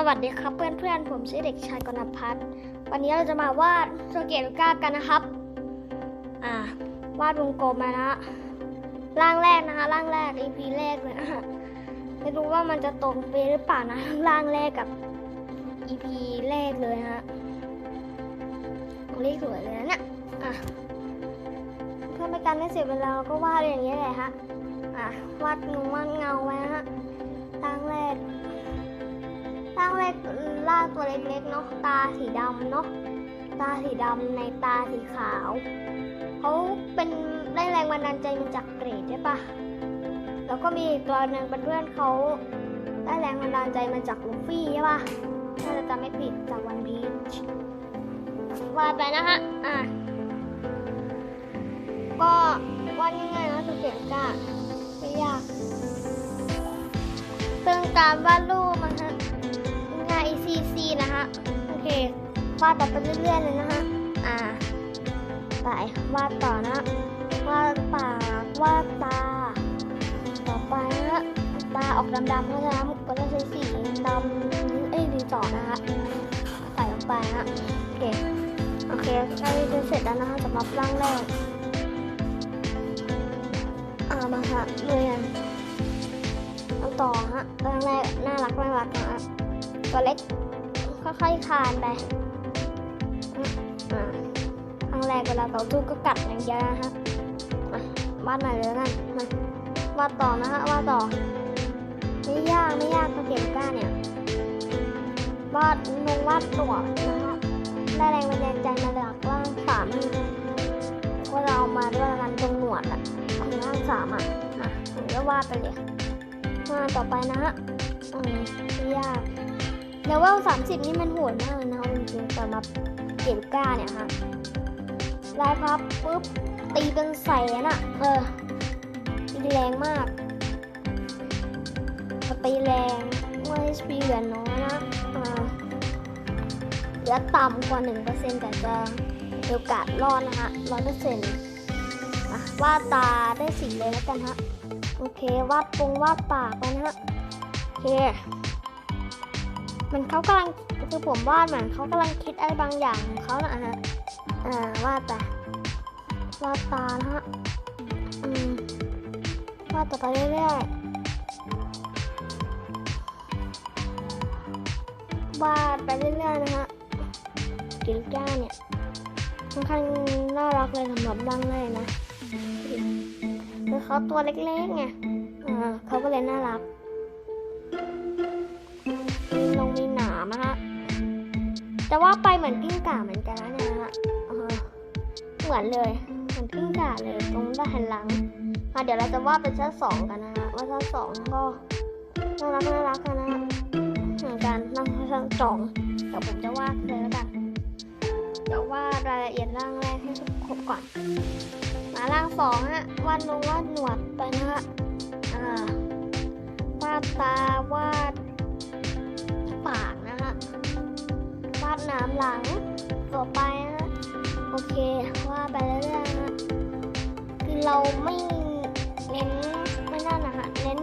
สวัสดีครับเพื่อนๆ ผมชื่อเด็กชายกนพัฒน์วันนี้เราจะมาวาดโซเกตลูก้ากันนะครับ อ่าวาดวงกลมมานะฮะร่างแรกนะคะร่างแรก EP แรกเลยนะไม่รู้ว่ามันจะตรงไปหรือเปล่านะร่างแรกกับ EP แรกเลยนะฮะเลขสวยเลยนะเนี่ยอะเพื่อไม่การไม่เสียเวลาเราก็วาดอย่างนี้ยแหละฮะอะวาดงวาดเงาไว้นะฮะ ร่างแรกล่าตัวเล็กๆเนาะตาสีดำเนาะตาสีดำในตาสีขาวเขาเป็นได้แรงบันดาลใจมาจากเกรดใช่ปะแล้วก็มีตัวหนึ่งเป็นเพื่อนเขาได้แรงบันดาลใจมาจากลูฟี่ใช่ปะถ้าจะจำไม่ผิดจากวันพีชวาดไปนะฮะอะก็วาดง่ายๆนะสุเขียนกาไม่ยากซึ่งการวาดรูป วาดต่อไปเรื่อยๆเลยนะฮะ อ่า ไปวาดต่อนะวาดปากวาดตา ต่อไปนะฮะตาออกดำๆเพราะฉะก็ต้องใช้สีดำเอ้ยดีต่อนะฮะใส่ลงไปนะฮะโอเคโอเคใกล้จะเสร็จแล้วนะฮะสำหรับร่างแรกอ่ามาฮะเรียนเอาต่อฮะร่างแรกน่ารักน่ารักนะตัวเล็กค่อยๆคานไป ครั้งแรกเวลาต่อสู้ก็กัดอย่างเดียวนะฮะมาวาดหน่อยเลยนะมาวาดต่อนะฮะวาดต่อ ไม่ยากไม่ยากก็เก็บก้าเนี่ยวาดนงวาดตัวนะฮะได้แรงบันดาลใจมาจากร่างสามว่าเราเอามาด้วยกันตรงหนวดอะของร่างสามอะอะผมก็วาดไปเลยมาต่อไปนะฮะอืมไม่ยากเลเวลสามสิบนี่มันโหดมากเลยนะจริงๆสำหรับเก็บก้าเนี่ยฮะ ลายพับปุ๊บตีเป็นแสนอะเออตีแรงมากพอตีแรงเมื่อ HP เหลือน้อยนะอ่าเหลือต่ำกว่า 1%แต่จะมีโอกาสรอดนะฮะ100%อะวาดตาได้สีเลยแล้วกันฮะ โอเควาดปงวาดปากไปนะฮะ โอเค มันเขากำลังคือผมวาดเหมือนเขากำลังคิดอะไรบางอย่างของเขานะฮะ อ่าวาดไป วาดตานะฮะอืมวาดต่อไปเรื่อยๆวาดไปเรื่อยๆนะฮะกิลก้าเนี่ยค่อนข้างน่ารักเลยสำหรับร่างแรกนะคือเขาตัวเล็กๆไงอ่าเขาก็เลยน่ารักลงมีหนามนะฮะแต่ว่าไปเหมือนกิ้งก่าเหมือนกันนะเนี่ยฮะเหมือนเลย มือนกิ้งก่าเลยตรงด้านหันหลังอะเดี๋ยวเราจะวาดเป็นชั้นสองกันนะฮะว่าชั้นสองก็น่ารักน่ารักกันนะฮะเหมือนกันนั่งชั้นสองเดี๋ยวผมจะวาดเลยแล้วกันเดี๋ยววาดรายละเอียดร่างแรกให้ครบก่อนมาล่างสองฮะวาดนงวาดหนวดไปนะฮะอ่าวาดตาวาดปากนะฮะวาดหน้ำหลังต่อไปนะฮะโอเค ไม่เน้นไม่น่านะฮะเน้น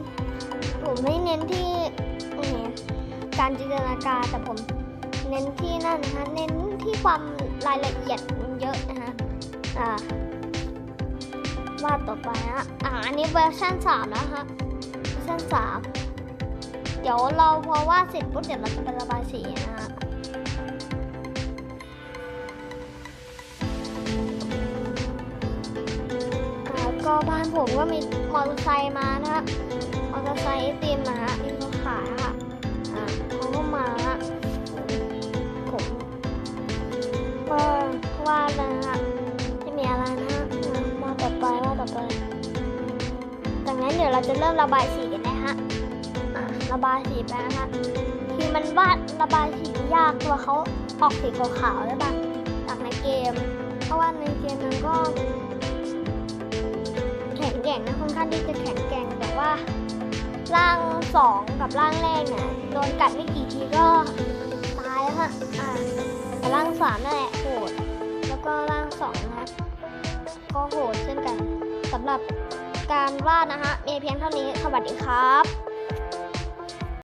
ผมไม่เน้นที่เอ่อการจินตนาการแต่ผมเน้นที่นั่นนะฮะเน้นที่ความรายละเอียดเยอะนะฮะอ่าวาดต่อไปฮะอ่าอันนี้เวอร์ชันสามแล้วฮะเวอร์ชันสามเดี๋ยวเราพอวาดเสร็จปุ๊บเดี๋ยวเราจะไประบายสีนะฮะ บ้านผมก็มีมอเตอร์ไซค์มานะฮะมอเตอร์ไซค์ไอติมนะฮะที่เขาขายะค่ะอ่าเขาก็มาฮะผมก็วาดเลยนะฮะไม่มีอะไรนะฮะมาต่อไปว่าต่อไปดังนั้นเดี๋ยวเราจะเริ่มระบายสีกันนะฮะอะระบายสีไปนะฮะคือมันวาดระบายสียากตัวเขาออกสีขาวๆใช่ปะจากในเกม เพราะว่าในเกมมันก็ ร่งนะค่อนข้างที่จะแข็งแกร่งแต่ว่าร่างสองกับร่างแรกเนี่ยโดนกัดไม่กี่ทีก็ตายแล้วฮะอ่าแต่ร่างสามนั่นแหละโหด แล้วก็ร่างสองนะก็โหดเช่นกันสำหรับการวาดนะฮะมีเพียงเท่านี้สวัสดีครับ